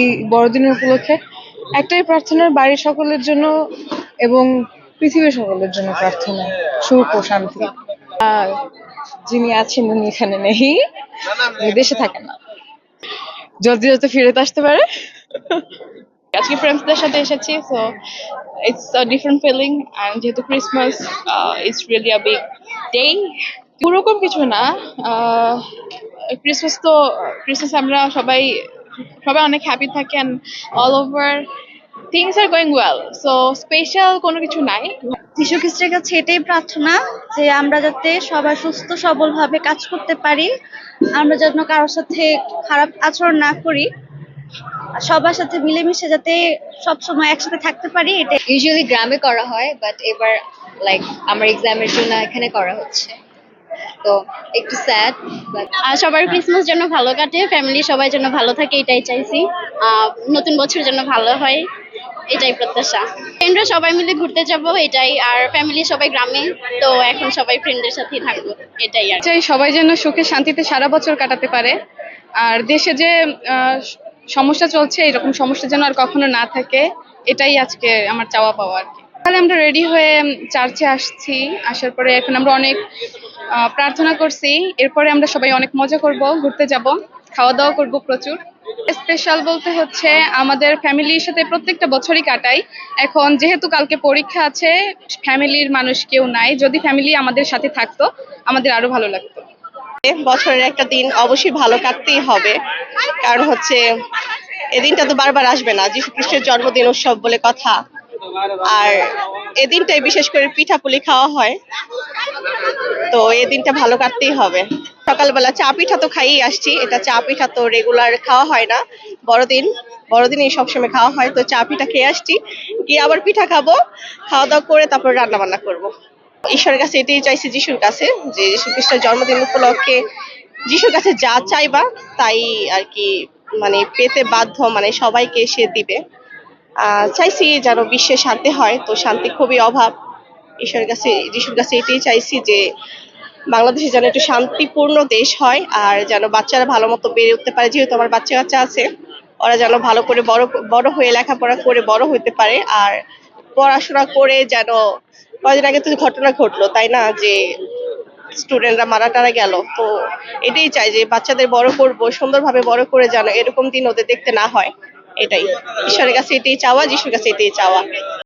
এই বড়দিনের উপলক্ষে একটাই প্রার্থনা, বাড়ির সকলের জন্য এবং পৃথিবীর সকলের জন্য প্রার্থনা, সুখ ও শান্তি। যিনি আছেন উনি এখানে নেই দেশে থাকেন না। জলদি জলদি ফিরত আসতে পারে। আজকে ফ্রেন্ডসদের সাথে এসেছি so it's a different feeling and যেহেতু Christmas it's really a big day ওরকম কিছু না ক্রিসমাস তো ক্রিসমাস আমরা সবাই সবাই অনেক হ্যাপি থাকেন all over things are going well so special কোনো কিছু নাই। যীশু খ্রিস্টের কাছে এটাই প্রার্থনা যে আমরা যাতে সবাই সুস্থ সবল ভাবে কাজ করতে পারি আমরা যেন কারোর সাথে খারাপ আচরণ না করি সবার সাথে মিলেমিশে যাতে সব সময় একসাথে থাকতে পারি এটা ইউজুয়ালি গ্রামে করা হয় বাট এবার লাইক আমার এক্সামের জন্য এখানে করা হচ্ছে। তো একটু স্যাড আর সবার ক্রিসমাস যেন ভালো কাটে ফ্যামিলি সবাই যেন ভালো থাকে, এটাই চাইছি। নতুন বছর যেন ভালো হয়, এটাই প্রত্যাশা। ফ্রেন্ডরা সবাই মিলে ঘুরতে যাব, এটাই। আর ফ্যামিলি সবাই গ্রামে, তো এখন সবাই ফ্রেন্ডের সাথেই থাকব, এটাই আর চাই সবাই যেন সুখে শান্তিতে সারা বছর কাটাতে পারে। আর দেশে যে সমস্যা চলছে, এরকম সমস্যা যেন আর কখনো না থাকে, এটাই আজকে আমার চাওয়া পাওয়া আর কি। তাহলে আমরা রেডি হয়ে চার্চে আসছি। আসার পরে এখন আমরা অনেক প্রার্থনা করছি। এরপরে আমরা সবাই অনেক মজা করব, ঘুরতে যাব খাওয়া দাওয়া করব প্রচুর। স্পেশাল বলতে হচ্ছে আমাদের ফ্যামিলির সাথে প্রত্যেকটা বছরই কাটাই। এখন যেহেতু কালকে পরীক্ষা আছে, ফ্যামিলির মানুষ কেউ নাই। যদি ফ্যামিলি আমাদের সাথে থাকতো, আমাদের আরও ভালো লাগতো। বছরের একটা দিন অবশ্যই ভালো কাটতেই হবে। কারণ হচ্ছে, এদিনটা তো বারবার আসবে না। যীশু খ্রিস্টের জন্মদিন, উৎসব বলে কথা। আর এই দিনটাই বিশেষ করে পিঠাপুলি খাওয়া হয়। তো এই দিনটা ভালো কাটতেই হবে। সকালবেলা চা পিঠা তো খাইয়ে আসছি। এটা চা পিঠা তো রেগুলার খাওয়া হয় না। বড়দিন, বড়দিনই সবসময় খাওয়া হয়। তো চা পিঠা খেয়ে আসছি। গিয়ে আবার পিঠা খাব। খাওয়া দাওয়া করে তারপর রান্না বান্না করব। ঈশ্বরের কাছে এটাই চাইছি যিশুর কাছে, যে যিশু খ্রিস্টের জন্মদিন উপলক্ষে যিশুর কাছে যা চাইবা, তাই আর কি মানে পেতে বাধ্য মানে সবাইকে সে দিবে। চাইছি যেন বিশ্বে শান্তি হয়। তো শান্তি খুবই অভাব। ঈশ্বরের কাছে, যিশুর কাছে এটাই চাইছি যে বাংলাদেশে যেন একটু শান্তিপূর্ণ দেশ হয় আর যেন বাচ্চারা ভালো মতো বেড়ে উঠতে পারে। যেহেতু আমার বাচ্চা কাচ্চা আছে, ওরা যেন ভালো করে বড় বড় হয়ে লেখাপড়া করে বড় হতে পারে আর পড়াশোনা করে যেন, কয়েকদিন আগে তো ঘটনা ঘটলো, তাই না? যে স্টুডেন্টরা মারা টারা গেল। তো এটাই চাই যে বাচ্চাদের বড় করব, সুন্দরভাবে বড় করে যেন এরকম দিন ওদের দেখতে না হয়। এটাই। ঈশ্বরের কাছে এটাই চাওয়া যিশুর কাছে এটাই চাওয়া।